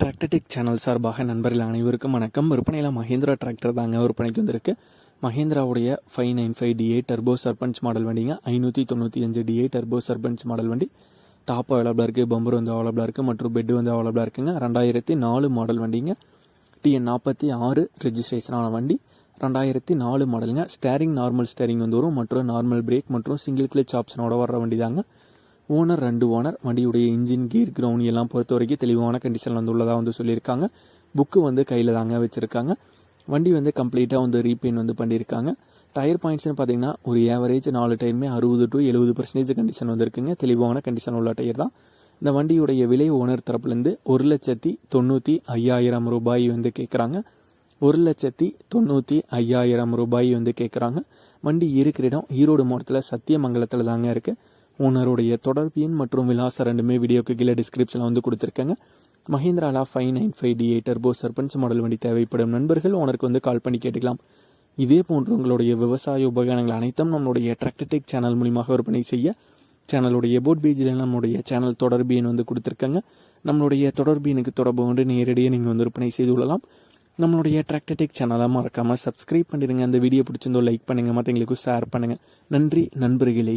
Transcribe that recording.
Tractor Tech channel சார்பாக நண்பர்கள் அனைவருக்கும் வணக்கம். விற்பனையில் மஹேந்திரா டிராக்டர் தாங்க விற்பனைக்கு வந்திருக்கு. மஹேந்திராவுடைய five nine five DI turbo Sarpanch model வண்டிங்க. ஐநூற்றி தொண்ணூற்றி அஞ்சு டிஏ டர்போ சர்பஞ்ச் மாடல் வண்டி. டாப் அவைலபிளாக இருக்குது பம்பர் வந்து அவைலபிளாக இருக்குது மற்றும் பெட் வந்து அவைலபிளாக இருக்குங்க. ரெண்டாயிரத்தி நாலு மாடல் வண்டிங்க. டிஎன் நாற்பத்தி ஆறு ரெஜிஸ்ட்ரேஷனான வண்டி. ரெண்டாயிரத்தி நாலு மாடலுங்க ஸ்டேரிங் நார்மல் ஸ்டேரிங் வந்து வரும் மற்றும் நார்மல் பிரேக் மற்றும் சிங்கிள் கிளிச் ஆப்ஷனோட வர்ற வண்டி தாங்க ஓனர் ரெண்டு ஓனர் வண்டியுடைய இன்ஜின் கீர் கிரவுண்ட் எல்லாம் பொறுத்த வரைக்கும் தெளிவான கண்டிஷன் வந்து உள்ளதாக வந்து சொல்லியிருக்காங்க. புக்கு வந்து கையில் தாங்க வச்சுருக்காங்க. வண்டி வந்து கம்ப்ளீட்டாக வந்து ரீபெயின் வந்து பண்ணியிருக்காங்க. டயர் பாயிண்ட்ஸ்னு பார்த்தீங்கன்னா ஒரு ஏவரேஜ் நாலு டயருமே அறுபது டு எழுபது பர்சன்டேஜ் கண்டிஷன் வந்திருக்குங்க தெளிவான கண்டிஷன் உள்ள டயர் தான். இந்த வண்டியுடைய விலை ஓனர் தரப்புலேருந்து ஒரு லட்சத்தி தொண்ணூற்றி ஐயாயிரம் ரூபாய் வந்து கேட்குறாங்க ஒரு லட்சத்தி தொண்ணூற்றி ஐயாயிரம் ரூபாய் வந்து கேட்குறாங்க வண்டி இருக்கிற இடம் ஈரோடு மாவட்டத்தில் சத்தியமங்கலத்தில் தாங்க இருக்குது ஓனருடைய தொடர்பு எண் மற்றும் விலாசம் ரெண்டுமே வீடியோக்கு கீழே டிஸ்கிரிப்ஷனில் வந்து கொடுத்துருக்கேங்க. மஹேந்திராலா five nine five D eight turbo Sarpanch model வண்டி தேவைப்படும் நண்பர்கள் ஓனருக்கு வந்து கால் பண்ணி கேட்டுக்கலாம். இதே போன்று உங்களுடைய விவசாய உபகரணங்கள் அனைத்தும் நம்மளுடைய டிராக்டர்டெக் சேனல் மூலியமாக விற்பனை செய்ய சேனலுடைய போட் பேஜில் நம்மளுடைய சேனல் தொடர்பு எண் வந்து கொடுத்துருக்காங்க. நம்மளுடைய தொடர்பு எனக்கு தொடர்பு கொண்டு நேரடியாக நீங்கள் வந்து விற்பனை செய்து கொள்ளலாம். நம்மளுடைய டிராக்டர்டெக் சேனலாக மறக்காமல் சப்ஸ்கிரைப் பண்ணிடுங்க அந்த வீடியோ பிடிச்சிருந்தோ லைக் பண்ணுங்கள் மற்றவங்களுக்கும் ஷேர் பண்ணுங்கள் நன்றி நண்பர்களே.